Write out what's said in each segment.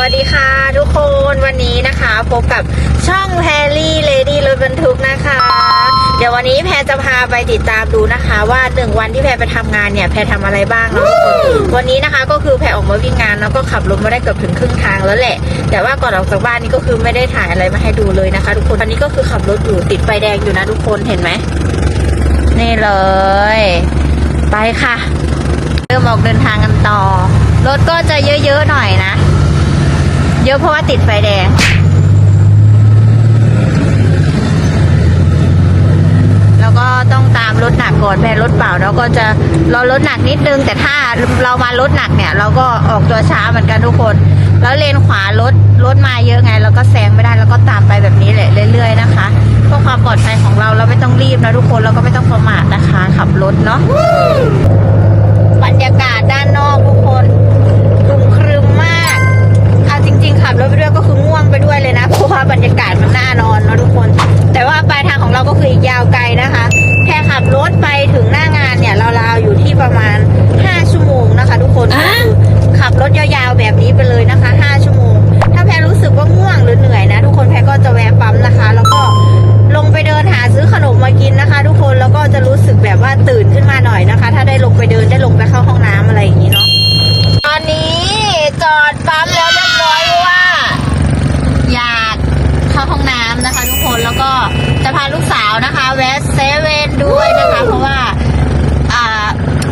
วัสดีค่ะทุกคนวันนี้นะคะพบกับช่องแพรรี่เลดี้รถบรรทุกนะคะ เดี๋ยววันนี้แพรจะพาไปติดตามดูนะคะ ว่าหนึ่งวันที่แพรไปทำงานเนี่ยแพรทำอะไรบ้างเนาะทุกคนวันนี้นะคะก็คือแพรออกมาวิ่งงานแล้วก็ขับรถมาได้เกือบถึงครึ่งทางแล้วแหละ แต่ว่าก่อนออกจากบ้านนี่ก็คือไม่ได้ถ่ายอะไรมาให้ดูเลยนะคะ ทุกคนตอนนี้ก็คือขับรถอยู่ติดไฟแดงอยู่นะทุกคนเห็นไหมนี่เลย ไปค่ะ เริ่มออกเดินทางกันต่อรถก็จะเยอะๆหน่อยนะ เยอะเพราะว่าติดไฟแดง แล้วก็ต้องตามรถหนักก่อนแพ้รถเปล่าแล้วก็จะรอรถหนักนิดนึง แต่ถ้าเรามารถหนักเนี่ย เราก็ออกตัวช้าเหมือนกันทุกคน แล้วเลนขวารถรถมาเยอะไงเราก็แซงไม่ได้แล้วก็ตามไปแบบนี้แหละเรื่อยๆนะคะเพื่อความปลอดภัยของเราเราไม่ต้องรีบนะทุกคนเราก็ไม่ต้องประมาทนะคะ ขับรถเนาะบรรยากาศด้านนอกทุกคน จอดปั๊มแล้วเรียบร้อยว่า อยากเข้าห้องน้ำนะคะ ทุกคนแล้วก็จะพาลูกสาวนะคะ แวะเซเว่นด้วยนะคะ เพราะว่าอ่า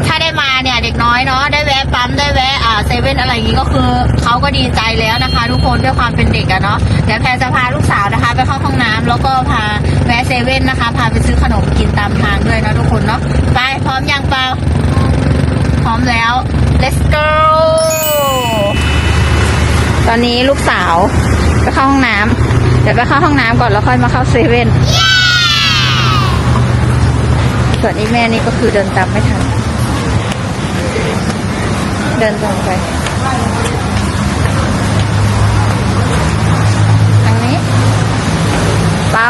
ถ้าได้มาเนี่ยเด็กน้อยเนาะได้แวะปั๊มได้แวะเซเว่นอะไรอย่างงี้ก็คือเขาก็ดีใจแล้วนะคะ ทุกคนด้วยความเป็นเด็กอะเนาะเดี๋ยวแพรจะพาลูกสาวนะคะ ไปเข้าห้องน้ำแล้วก็พาแวะเซเว่นนะคะ พาไปซื้อขนมกินตามทางด้วยนะทุกคนเนาะไปพร้อมยังเปล่าพร้อมแล้ว let's go อนนี้ลูกสาวไปเข้าห้องน้ำเดี๋ยวไปเข้าห้องน้ำก่อนแล้วค่อยมาเข้าเซเว่นส่วนอีแม่นี่ก็คือเดินตามไม่ทัน เดินตรงไปทางนี้เปล่า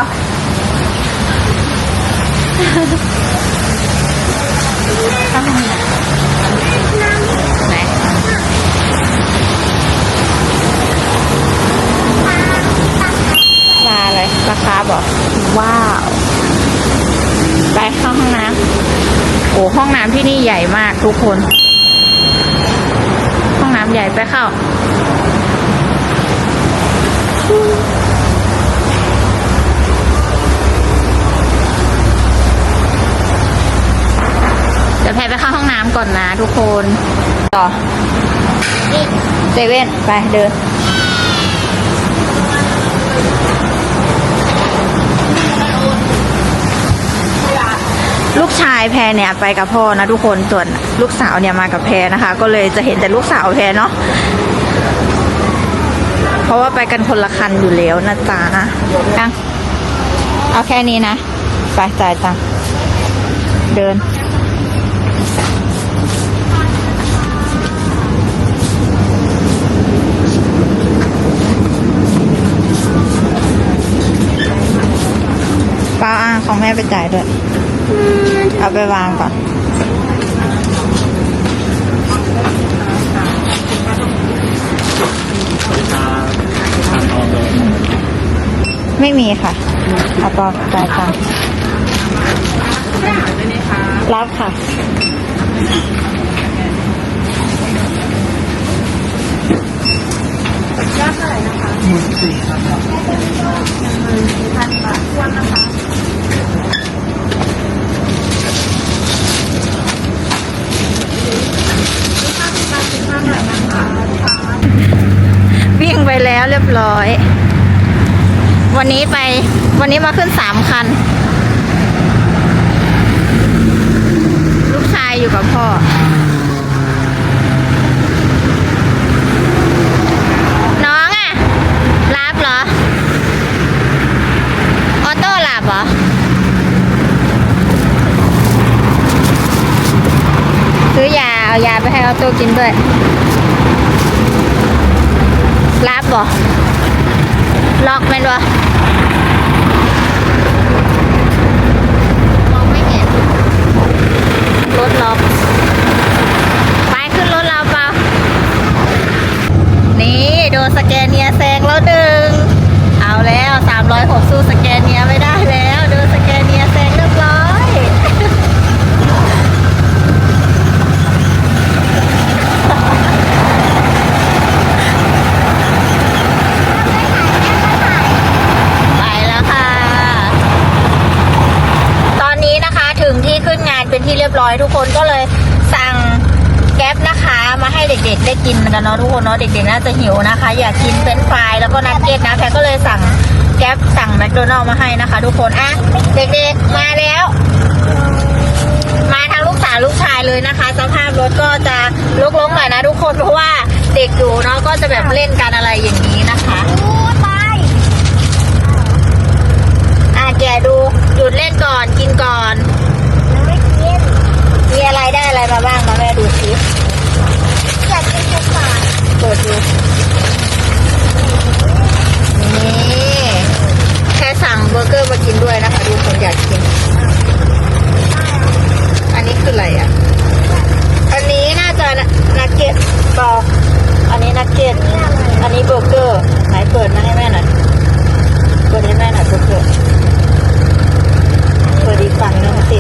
เข้าห้องน้ำไหน ปลาอะไรปลาคาร์ฟเหรอว้าว ไปเข้าห้องน้ำโอ้ห้องน้ำที่นี่ใหญ่มาก ทุกคน ห้องน้ำใหญ่ไปเข้า เดี๋ยวแพรไปเข้าห้องน้ำก่อนนะทุกคน ต่อเซเว่นไปเดิน ลูกชายแพรเนี่ยไปกับพ่อนะทุกคนส่วนลูกสาวเนี่ยมากับแพรนะคะ ก็เลยจะเห็นแต่ลูกสาวแพรเนาะเพราะว่าไปกันคนละคันอยู่แล้วนะจ๊ะอะเอาแค่นี้นะไปจ่ายตังเดินเปล่าอะของแม่ไปจ่ายด้วย เอาไปวางก่อนไม่มีค่ะเอาปอจ่ายตังค์รับค่ะวิ่ไหมคะงไปแล้ว เรียบร้อย วันนี้ไปวันนี้มาขึ้นสามคัน ลูกชายอยู่กับพ่อ น้องอะรับเหรอ ออโต้หลับเหรอซื้อยา เอายาไปให้ออโต้กินด้วย รับบ่ล็อกแม่นบ่มองไม่เห็นรถล็อก ไปขึ้นรถเราเปล่า นี่ ดนสแกนเนียแซงแล้วหนึ่งเอาแล้ว306สู้สแกนเนียไม่ได้แล้วโดนสแกนเนียแซงเรียบร้อย ไปแล้วค่ะ ตอนนี้นะคะถึงที่ขึ้นงานเป็นที่เรียบร้อยทุก คนก็เลยสั่งแก๊ปนะคะมาให้เด็กๆได้กินกันเนาะทุกคนเนาะเด็กๆน่าจะหิวนะคะ อยากกินเฟรนฟรายแล้วก็นักเก็ตนะแพรก็เลยสั่งแก๊ปสั่งแมคโดนัลล์มาให้นะคะ ทุกคนอะเด็กๆมาแล้ว มาทั้งลูกสาวลูกชายเลยนะคะ สภาพรถก็จะลกๆหน่อยนะทุกคนเพราะว่าเด็กอยู่เนาะก็จะแบบเล่นกันอะไรอย่างนี้นะคะอะแกดูหยุดเล่นก่อนกินก่อน มีอะไรได้อะไรมาบ้างมาแม่ดูสิเปิดดูนี่แค่สั่งเบอร์เกอร์มากินด้วยนะคะ ดูคนอยากกิน อันนี้คืออะไรอะ อันนี้น่าจะนักเก็ตปออันนี้นักเก็ต อันนี้เบอร์เกอร์ ไหนเปิดมาให้แม่หน่อย เปิดให้แม่หน่อยเบอร์เกอร์ เปิดอีกฝั่งหนึงสิ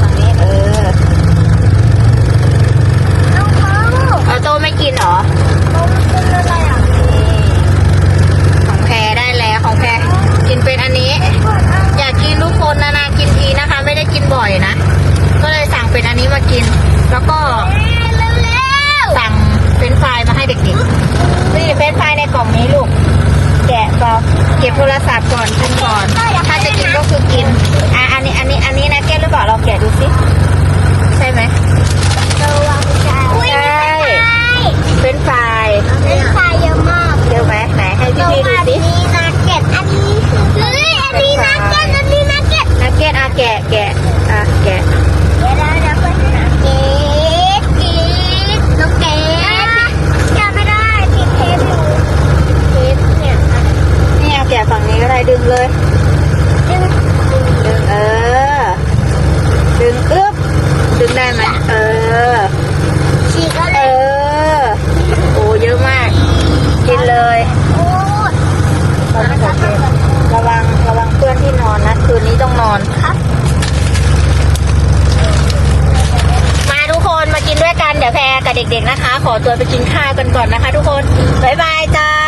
ฝั่งนี้เออเอาโตไม่กินเหรอ นี่ของแพรได้แล้วของแพรกินเป็นอันนี้ อยากกินทุกคนนานๆกินทีนะคะ ไม่ได้กินบ่อยนะ ก็เลยสั่งเป็นอันนี้มา กิน แล้วก็สั่งเป็นไฟรายมาให้เด็กๆนี่เป็นไฟรายในกล่องนี้ลูก แกะก็เก็บโทรศัพท์ก่อนกินก่อน ถ้าจะกินก็คือกิน อะอันนี้อันนี้อันนี้นะแก้วหรือเปล่าเราแกะดูสิใช่ไหมเป็นไฟรายเยอะไหมไหนให้พี่พี่ๆดูสินักเก็ตอะแกะแกะอะแกะเนี่ยแกะฝั่ง นี้ก็ได้ดึงเลยดึงเออ ดึงอึ๊บดึงได้ไหมเออฉีกเออโอ้เยอะมาก กินเลยเราไม่สังเกตระวังระวังเพื่อนที่นอนนะคืนนี้ต้องนอนมาทุกคนมากินด้วยกันเดี๋ยวแพรกับเด็กๆนะคะ ขอตัวไปกินข้าวกันก่อนนะคะ ทุกคนบ๊ายบายจ้า